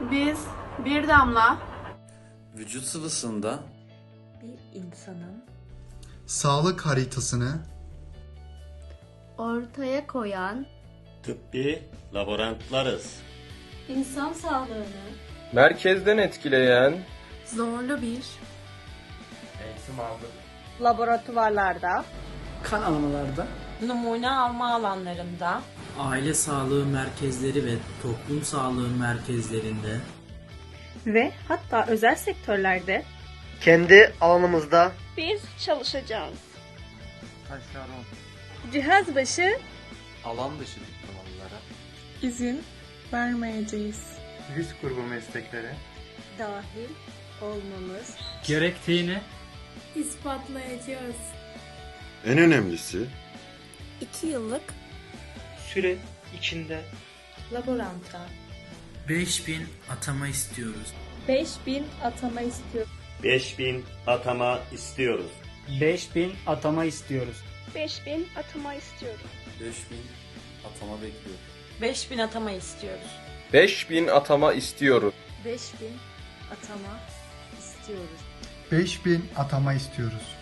Biz bir damla Vücut sıvısında Bir insanın Sağlık haritasını ortaya koyan Tıbbi laborantlarız. insan sağlığını Merkezden etkileyen zorlu bir laboratuvarlarda, kan almalarda, numune alma alanlarında, aile sağlığı merkezleri ve toplum sağlığı merkezlerinde ve hatta özel sektörlerde kendi alanımızda Biz çalışacağız. cihaz başı alan dışı diplomalara izin vermeyeceğiz. risk grubu mesleklere dahil olmamız gerektiğini ispatlayacağız. en önemlisi 2 yıllık süre içinde Laboranta 5000 atama istiyoruz. 5000 atama istiyor. 5000 atama istiyoruz. 5000 atama istiyoruz. 5000 atama istiyorum. 5000 atama bekliyor. 5000 atama istiyoruz. 5000 atama istiyoruz. 5000 atama istiyoruz. 5000 atama istiyoruz.